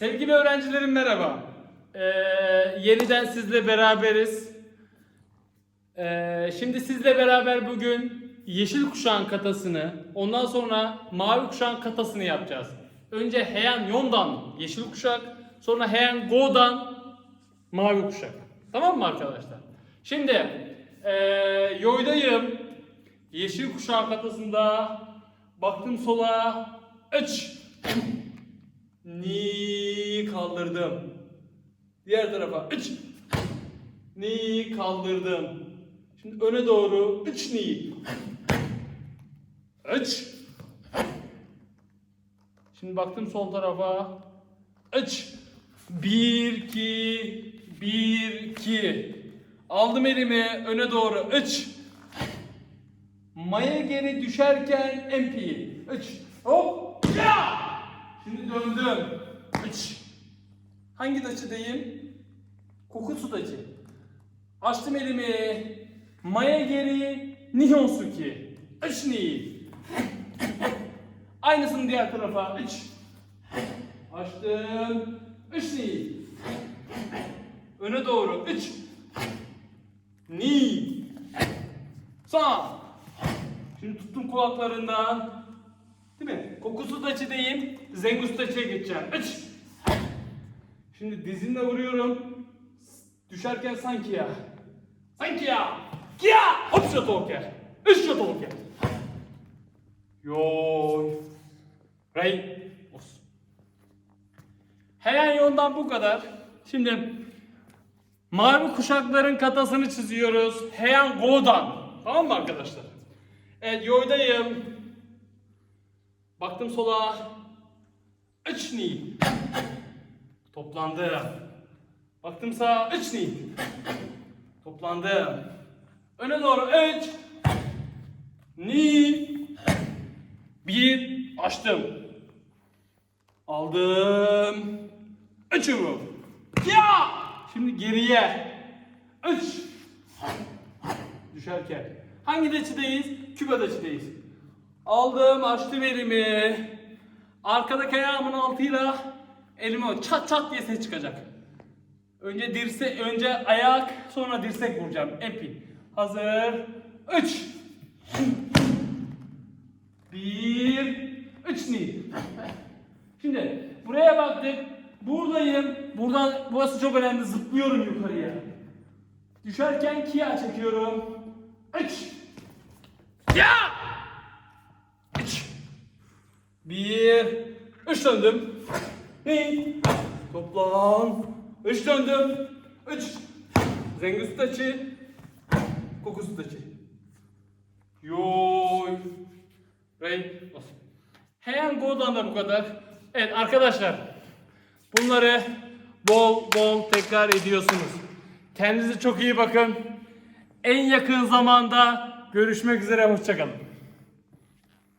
Sevgili öğrencilerim merhaba. Ee, yeniden sizle beraberiz. Ee, şimdi sizle beraber bugün yeşil kuşağın katasını, ondan sonra mavi kuşağın katasını yapacağız. Önce Heian Yon'dan yeşil kuşak, sonra Heian Go'dan mavi kuşak. Tamam mı arkadaşlar? Şimdi ee, yoydayım. Yeşil kuşağın katasında baktım sola. Üç. Ni kaldırdım. Diğer tarafa üç. Ni kaldırdım. Şimdi öne doğru üç ni. Üç. Şimdi baktım sol tarafa. Üç. Bir, iki, bir, iki. Aldım elimi öne doğru. Üç. Maya geri düşerken MP. Üç. Hop. Ya! Şimdi döndüm. Üç. Hangi taçıdayım? Kokusu taçı. Açtım elimi. Maya geri Nihonsuki. Üç ni. Aynısını diğer tarafa. Üç. Açtım. Üç ni. Öne doğru. Üç. Ni. Sağ. Şimdi tuttum kulaklarından. Değil mi? Kokusu taçıdayım. Zengus taçıya geçeceğim. Üç. Şimdi dizimle vuruyorum. Düşerken sanki ya. Sanki ya. Kia! Hop şatoker. Üç şatoker. Yoy. Rey. Olsun. Heyan yoldan bu kadar. Şimdi mavi kuşakların katasını çiziyoruz. Heyan Go'dan. Tamam mı arkadaşlar? Evet yoydayım. Baktım sola. Üç ni. Toplandım. Baktım sağa. Üç ni. Toplandım. Öne doğru üç. Ni. Bir. Açtım. Aldım. Üçümü. Ya! Şimdi geriye. Üç. Düşerken. Hangi deçideyiz? Küba deçideyiz. Aldım, açtım elimi. Arkadaki ayağımın altıyla elime o çat çat diye ses çıkacak. Önce dirse, önce ayak, sonra dirsek vuracağım. Epi. Hazır. Üç. Bir. Üç ni. Şimdi buraya baktık. Buradayım. Buradan burası çok önemli. Zıplıyorum yukarıya. Düşerken kia çekiyorum. Üç. Ya! Bir. Üç döndüm. Bir. Toplam. Üç döndüm. Üç. Zengus taçı. Kokusu taçı. Yoy. Rey. Bas. Heian Go'dan da bu kadar. Evet arkadaşlar. Bunları bol bol tekrar ediyorsunuz. Kendinize çok iyi bakın. En yakın zamanda görüşmek üzere. Hoşçakalın.